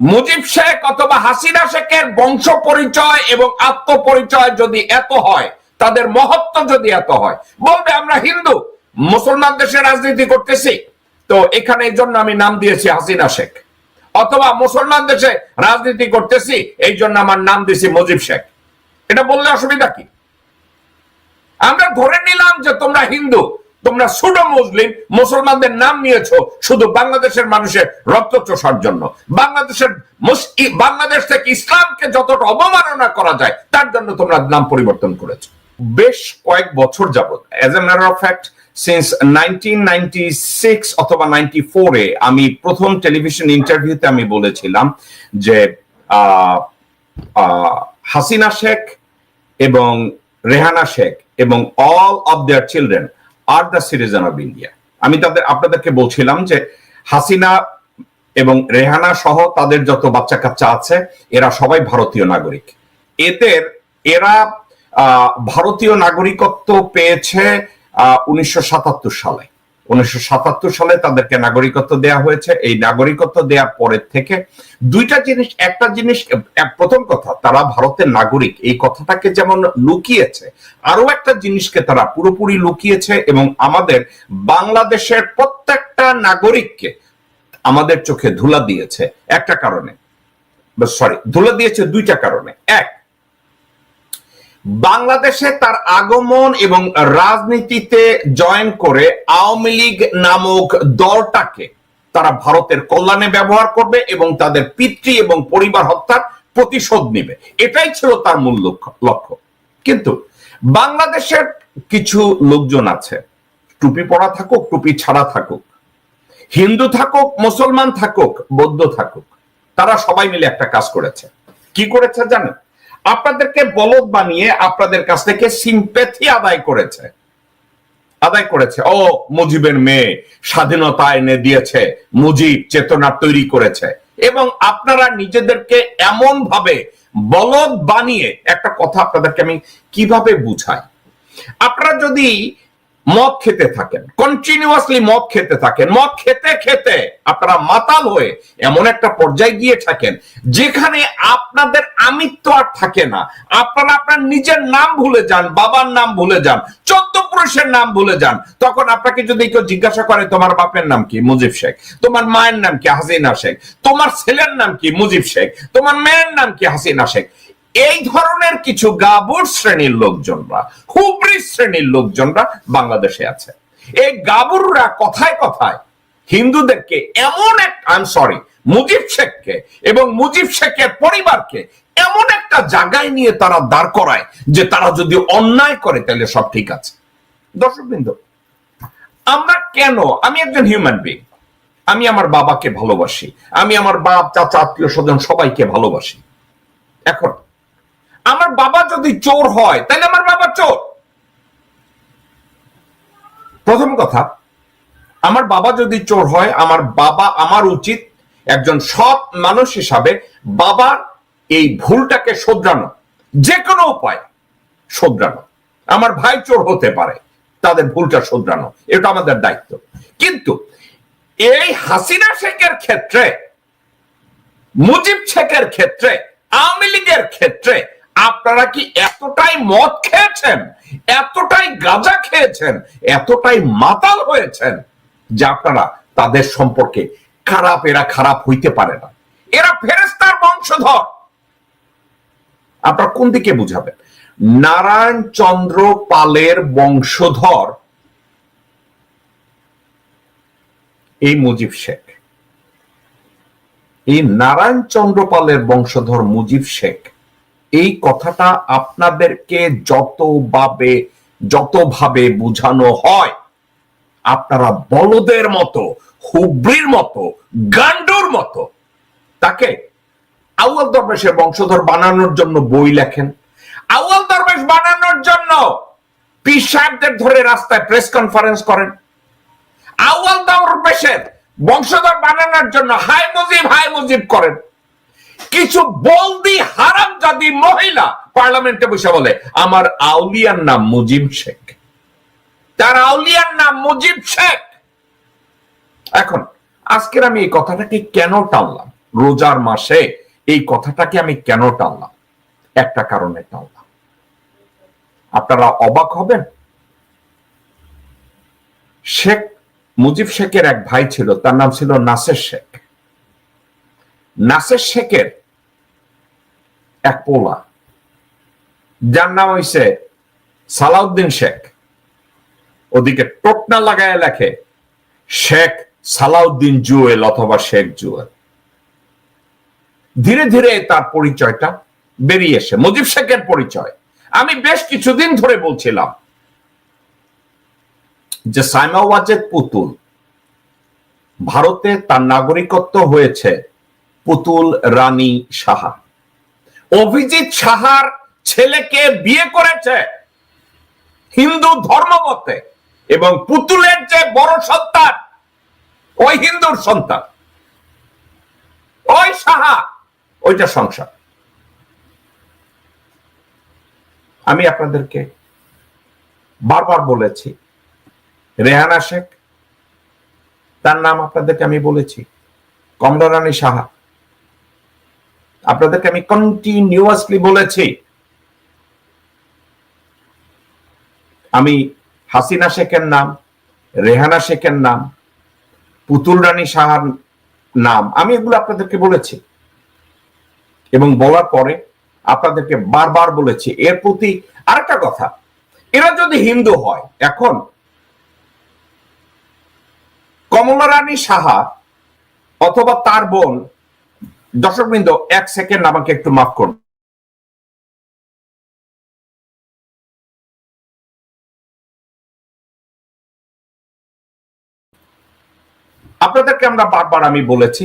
মুজিব শেখ অথবা হাসিনা শেখের বংশ পরিচয় এবং আত্মপরিচয় যদি এত হয়, তাদের মহত্ব যদি এত হয়, বলবে আমরা হিন্দু মুসলমান দেশে রাজনীতি করতেছি। তো এখানে এই জন্য আমি নাম দিয়েছি হাসিনা শেখ। অথবা মুসলমান দেশে রাজনীতি করতেছি, এই জন্য আমার নাম দিয়েছি মুজিব শেখ। এটা বললে অসুবিধা কি? আমরা ধরে নিলাম যে তোমরা হিন্দু তোমরা সুডো মুসলিম মুসলমানদের নাম নিয়েছো শুধু বাংলাদেশের মানুষের রক্ত চোষার জন্য। বাংলাদেশের বাংলাদেশ থেকে ইসলামকে যতটা অবমাননা করা যায়, তার জন্য তোমরা নাম পরিবর্তন করেছ। বেশ কয়েক বছর যাবত as a matter of fact since nineteen অথবা নাইনটি ফোরে আমি প্রথম টেলিভিশন ইন্টারভিউতে আমি বলেছিলাম যে হাসিনা শেখ এবং রেহানা শেখ এবং all of their children R the citizen of India আমি তাদের, আপনাদেরকে বলছিলাম যে হাসিনা এবং রেহানা সহ তাদের যত বাচ্চা কাচ্চা আছে, এরা সবাই ভারতীয় নাগরিক। এদের, এরা ভারতীয় নাগরিকত্ব পেয়েছে উনিশশো সালে। উনিশশো সালে তাদেরকে নাগরিকত্ব দেয়া হয়েছে। এই নাগরিকত্ব দেওয়ার পরের থেকে দুইটা জিনিস, একটা জিনিস প্রথম কথা, তারা ভারতের নাগরিক। এই কথাটাকে যেমন লুকিয়েছে আরও একটা জিনিসকে তারা পুরোপুরি লুকিয়েছে এবং আমাদের বাংলাদেশের প্রত্যেকটা নাগরিককে আমাদের চোখে ধুলা দিয়েছে। একটা কারণে সরি, ধুলা দিয়েছে দুইটা কারণে। এক বাংলাদেশে তার আগমন এবং রাজনীতিতে জয়েন করে আওয়ামী লীগ নামক দলটাকে তারা ভারতের কল্যাণে ব্যবহার করবে এবং তাদের পিতৃ এবং পরিবার হত্যার প্রতিশোধ নেবে। এটাই ছিল তার মূল লক্ষ্য কিন্তু বাংলাদেশের কিছু লোকজন আছে, টুপি পরা থাকুক, টুপি ছাড়া থাকুক, হিন্দু থাকুক, মুসলমান থাকুক, বৌদ্ধ থাকুক, তারা সবাই মিলে একটা কাজ করেছে। কি করেছে জানেন? আপনাদেরকে বলদ বানিয়ে আপনাদের কাছ থেকে সিম্পেথি আদায় করেছে। আদায় করেছে। ও মুজিবের মেয়ে স্বাধীনতা এনে দিয়েছে, মুজিব চেতনা তৈরি করেছে। এবং আপনারা নিজেদেরকে এমন ভাবে বলদ বানিয়ে, একটা কথা আপনাদেরকে আমি কীভাবে বুঝাই? আপনারা যদি মদ খেতে থাকেন কন্টিনিউয়াসলি মদ খেতে থাকেন, মদ খেতে খেতে আপনারা মাতাল হয়ে এমন একটা পর্যায়ে গিয়ে থাকেন, যেখানে আপনাদের আমিত্ব আর থাকে না। আপনারা আপনার নিজের নাম ভুলে যান, বাবার নাম ভুলে যান, চোদ্দ পুরুষের নাম ভুলে যান। তখন আপনাকে যদি কেউ জিজ্ঞাসা করে, তোমার বাপের নাম কি? মুজিব শেখ। তোমার মায়ের নাম কি? হাসিনা শেখ। তোমার ছেলের নাম কি? মুজিব শেখ। তোমার মেয়ের নাম কি? হাসিনা শেখ। এই ধরনের কিছু গাবুর শ্রেণির লোকজনরা হুবরি শ্রেণির লোকজনরা বাংলাদেশে আছে। এই গাবুররা কথায় কথায় হিন্দুদেরকে এমন এক আই সরি মুজিব শেখকে এবং মুজিব শেখের পরিবারকে এমন একটা জায়গায় নিয়ে তারা দাঁড় করায় যে তারা যদি অন্যায় করে তাহলে সব ঠিক আছে। দর্শকবৃন্দ, আমরা কেন, আমি একজন হিউম্যান বিং আমি আমার বাবাকে ভালোবাসি, আমি আমার বাপ, চাচা আত্মীয় স্বজন সবাইকে ভালোবাসি। এখন আমার বাবা যদি চোর হয় তাহলে আমার বাবা চোর। প্রথম কথা, আমার বাবা যদি চোর হয়, আমার বাবা আমার উচিত একজন সৎ মানুষ হিসাবে বাবার এই ভুলটাকে শোধরানো। যে কোনো উপায় শোধরানো। আমার ভাই চোর হতে পারে, তাদের ভুলটা শোধরানো। এটা আমাদের দায়িত্ব। কিন্তু এই হাসিনা শেখের ক্ষেত্রে, মুজিব শেখের ক্ষেত্রে, আওয়ামী লীগের ক্ষেত্রে আপনারা কি এতটাই মদ খেয়েছেন? এতটাই গাঁজা খেয়েছেন? এতটাই মাতাল হয়েছেন যে আপনারা তাদের সম্পর্কে খারাপ, এরা খারাপ হইতে পারে না। এরা ফেরেস্তার বংশধর। আপনারা কোন দিকে বুঝাবেন? নারায়ণ চন্দ্র পালের বংশধর এই মুজিব শেখ। এই নারায়ণ চন্দ্রপালের বংশধর মুজিব শেখ এই কথাটা আপনাদেরকে যতভাবে যতভাবে বুঝানো হয়, আপনারা বলদের মতো হুবরির মতো, গান্ডুর মতো, তাকে আউয়াল দরবেশের বংশধর বানানোর জন্য বই লেখেন। আউয়াল দরবেশ বানানোর জন্য পীর সাহেবদের ধরে রাস্তায় প্রেস কনফারেন্স করেন। আউয়াল দরবেশের বংশধর বানানোর জন্য হাই মুজিব হাই মুজিব করেন। কিছু বলদি হারাম জাদি মহিলা পার্লামেন্টে বসে বলে, আমার আউলিয়ার নাম মুজিব শেখ। তার আউলিয়ার নাম মুজিব শেখ। এখন, আজকের আমি এই কথাটাকে কেন টানলাম? রোজার মাসে এই কথাটাকে আমি কেন টানলাম? একটা কারণে টানলাম। আপনারা অবাক হবেন। শেখ, মুজিব শেখের এক ভাই ছিল, তার নাম ছিল নাসের শেখ। নাসের শেখের এক পোলা। যার নাম হইছে সালাউদ্দিন শেখ। ওদিকে টোটনা লাগায় লেখে, শেখ সালাউদ্দিন জুয়েল অথবা শেখ জুয়েল। ধীরে ধীরে তার পরিচয়টা বেরিয়ে এসে, মুজিব শেখের পরিচয়। আমি বেশ কিছুদিন ধরে বলছিলাম যে সাইমা ওয়াজেদ পুতুল ভারতে তার নাগরিকত্ব হয়েছে পুতুল রানী সাহা। অভিজিৎ সাহার ছেলেকে বিয়ে করেছে হিন্দু ধর্মমতে এবং পুতুলের যে বড় সন্তান, ওই হিন্দুর সন্তান। ওই সাহা, ওইটা সংসার। আমি আপনাদেরকে বারবার বলেছি, রেহানা শেখ, তার নাম আপনাদেরকে আমি বলেছি কমলা রানী সাহা। আপনাদেরকে আমি কন্টিনিউয়াসলি বলেছি, আমি হাসিনা শেখের নাম, রেহানা শেখের নাম, পুতুল রানী সাহার নাম, আমি এগুলো আপনাদেরকে বলেছি। এবং বলার পরে আপনাদেরকে বারবার বলেছি, এর প্রতি আরেকটা কথা, এরা যদি হিন্দু হয়, এখন কমলা রানী সাহা অথবা তার বোন দর্শকবৃন্দ এক সেকেন্ড আমাকে একটু মাফ করুন। আপনাদেরকে আমরা বারবার আমি বলেছি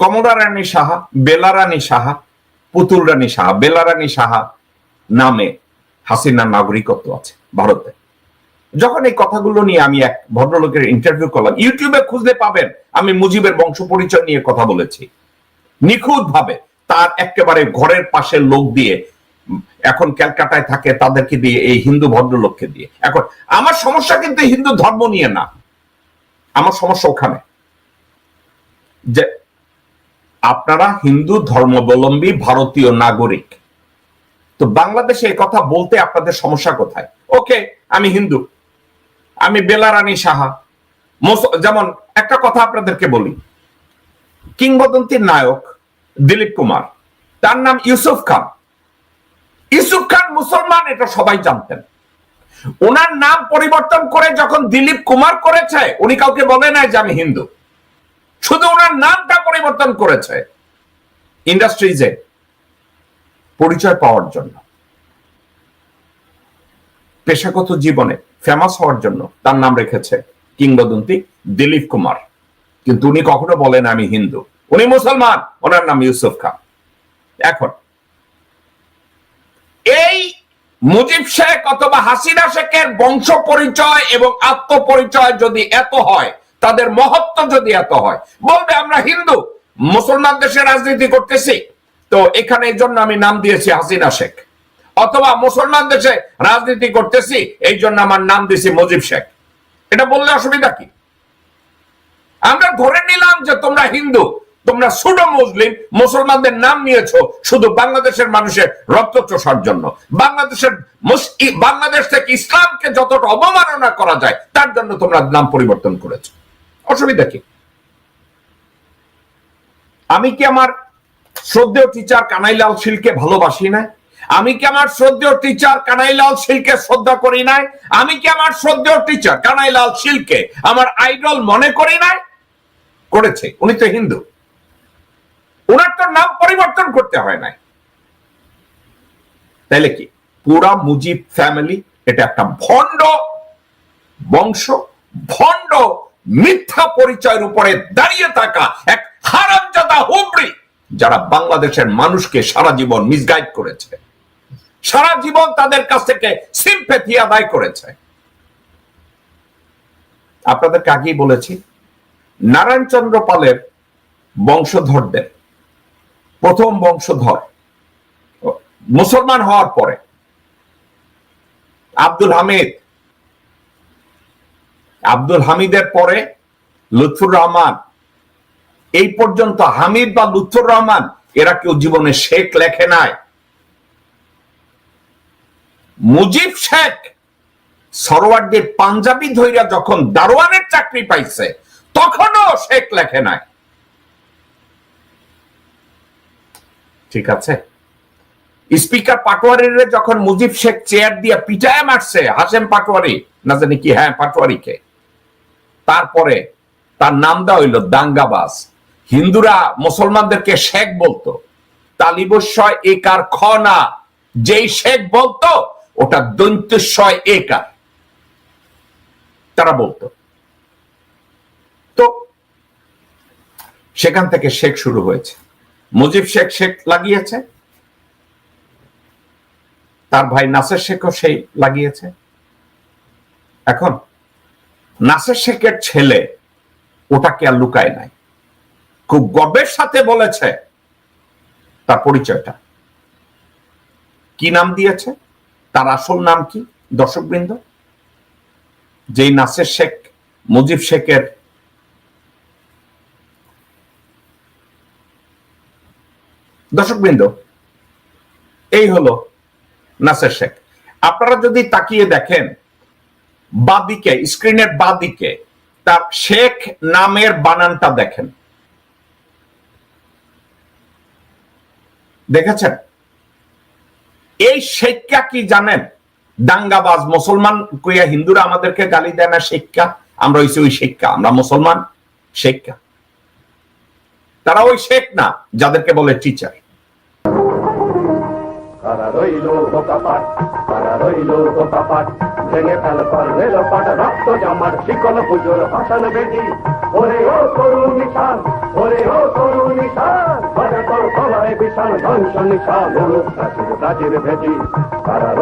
কমলা রানী সাহা বেলা রানী সাহা পুতুল রানী সাহা বেলা রানী সাহা নামে হাসিনার নাগরিকত্ব আছে ভারতে। যখন এই কথাগুলো নিয়ে আমি এক ভদ্রলোকের ইন্টারভিউ করলাম, ইউটিউবে খুঁজলে পাবেন, আমি মুজিবের বংশ পরিচয় নিয়ে কথা বলেছি। নিখুঁত ভাবে তার একেবারে ঘরের পাশের লোক দিয়ে এখন ক্যালকাটায় থাকে তাদেরকে দিয়ে, এই হিন্দু ভদ্রলোককে দিয়ে। এখন, আমার সমস্যা কিন্তু হিন্দু ধর্ম নিয়ে না। আমার সমস্যা ওখানে। যে আপনারা হিন্দু ধর্মাবলম্বী ভারতীয় নাগরিক, তো বাংলাদেশে এই কথা বলতে আপনাদের সমস্যা কোথায়? ওকে, আমি হিন্দু, আমি বেলারানী সাহা যেমন একটা কথা আপনাদেরকে বলি, কিংবদন্তির নায়ক দিলীপ কুমার। তার নাম ইউসুফ খান। ইউসুফ খান মুসলমান, এটা সবাই জানতেন। ওনার নাম পরিবর্তন করে যখন দিলীপ কুমার করেছে, উনি কাউকে বলে নাই যে আমি হিন্দু। শুধু ওনার নামটা পরিবর্তন করেছে। ইন্ডাস্ট্রিজে পরিচয় পাওয়ার জন্য। পেশাগত জীবনে ফেমাস হওয়ার জন্য তার নাম রেখেছে কিংবদন্তি দিলীপ কুমার। কিন্তু উনি কখনো বলেন আমি হিন্দু। উনি মুসলমান, ওনার নাম ইউসুফ খান। এখন, এই মুজিব শেখ অথবা হাসিনা শেখের বংশ পরিচয় এবং আত্মপরিচয় যদি এত হয়, তাদের মহত্ব যদি এত হয়, বলবে আমরা হিন্দু, মুসলমান দেশে রাজনীতি করতেছি। তো এখানে এই জন্য আমি নাম দিয়েছি হাসিনা শেখ। অথবা মুসলমান দেশে রাজনীতি করতেছি, এই জন্য আমার নাম দিয়েছি মুজিব শেখ। এটা বললে অসুবিধা কি? আমরা ধরে নিলাম যে তোমরা হিন্দু তোমরা সুডো মুসলিম, মুসলমানদের নাম নিয়েছো শুধু বাংলাদেশের মানুষের রক্ত চষার জন্য। বাংলাদেশের বাংলাদেশ থেকে ইসলামকে যতটা অবমাননা করা যায়, তার জন্য তোমরা নাম পরিবর্তন করেছ। অসুবিধা কি? আমি কি আমার শ্রদ্ধেয় টিচার কানাইলাল শিলকে ভালোবাসি না আমি কি আমার শ্রদ্ধেয় টিচার কানাইলাল শিলকে শ্রদ্ধা করি নাই? আমি কি আমার শ্রদ্ধেয় টিচার কানাইলাল শিলকে আমার আইডল মনে করি নাই? করেছে। উনি তো হিন্দু। ওনার তো নাম পরিবর্তন করতে হয় নাই। তাইলে কি? পুরা মুজিব ফ্যামিলি, এটা একটা ভণ্ড বংশ, ভণ্ড মিথ্যা পরিচয়ের উপরে দাঁড়িয়ে থাকা এক হারামজাদা হুবড়ি যারা বাংলাদেশের মানুষকে সারা জীবন মিসগাইড করেছে। সারা জীবন তাদের কাছ থেকে সিম্পেথি আদায় করেছে। আপনাদেরকে আগেই বলেছি, নারায়ণচন্দ্র পালের বংশধরদের প্রথম বংশধর। মুসলমান হওয়ার পরে। আব্দুল হামিদ। আব্দুল হামিদের পরে লুৎফুর রহমান। এই পর্যন্ত হামিদ বা লুৎফর রহমান, এরা কেউ জীবনে শেখ লেখে নাই। মুজিব শেখ সরোয়ারদের পাঞ্জাবি ধৈরা যখন দারোয়ানের চাকরি পাইছে, তখনও শেখ লেখে নাই। ঠিক আছে? স্পিকার পাটোয়ারির যখন মুজিব শেখ চেয়ার দিয়ে পিটায় মারছে হাসেম পাটোয়ারি, না জানি কি হ্যাঁ পাটোয়ারিকে তারপরে তার নাম দেওয়া হইল দাঙ্গাবাজ। হিন্দুরা মুসলমানদেরকে শেখ বলতো। তালিবস্বয় একার খ না, যেই শেখ বলতো, ওটা দৈন্তস্বয় একার। তারা বলতো। তো সেখান থেকে শেখ শুরু হয়েছে। মুজিব শেখ শেখ লাগিয়েছে। তার ভাই নাসের শেখও সেই লাগিয়েছে। এখন নাসের শেখের ছেলে ওটাকে আর লুকায় নাই। খুব গর্বের সাথে বলেছে তার পরিচয়টা। কি নাম দিয়েছে? তার আসল নাম কি? দর্শকবৃন্দ? যেই নাসের শেখ, মুজিব শেখের দর্শকবৃন্দ এই হলো নাসের শেখ। আপনারা যদি তাকিয়ে দেখেন, বাদিকে, স্ক্রিনের বাদিকে তার শেখ নামের বানানটা দেখেন। দেখেছেন? এই শেখা কি জানেন? দাঙ্গাবাজ, মুসলমান কইয়া হিন্দুরা আমাদেরকে গালি দেয় না শেখা আমরা হইছি ওই শেখা আমরা মুসলমান শেখা তারা ওই শেখ না, যাদেরকে বলে টিচার রইল বোকাপাট তারা রইল বোকাপাট ভেঙে ফেল পর রেল পাট রক্ত জামার শিকল পুজোর ভাষণ বেদি ওরে ও করু নিশান, ওরে ও করু নিশান বিশাল ধ্বংস নিশান প্রাচীর ভেদি তারা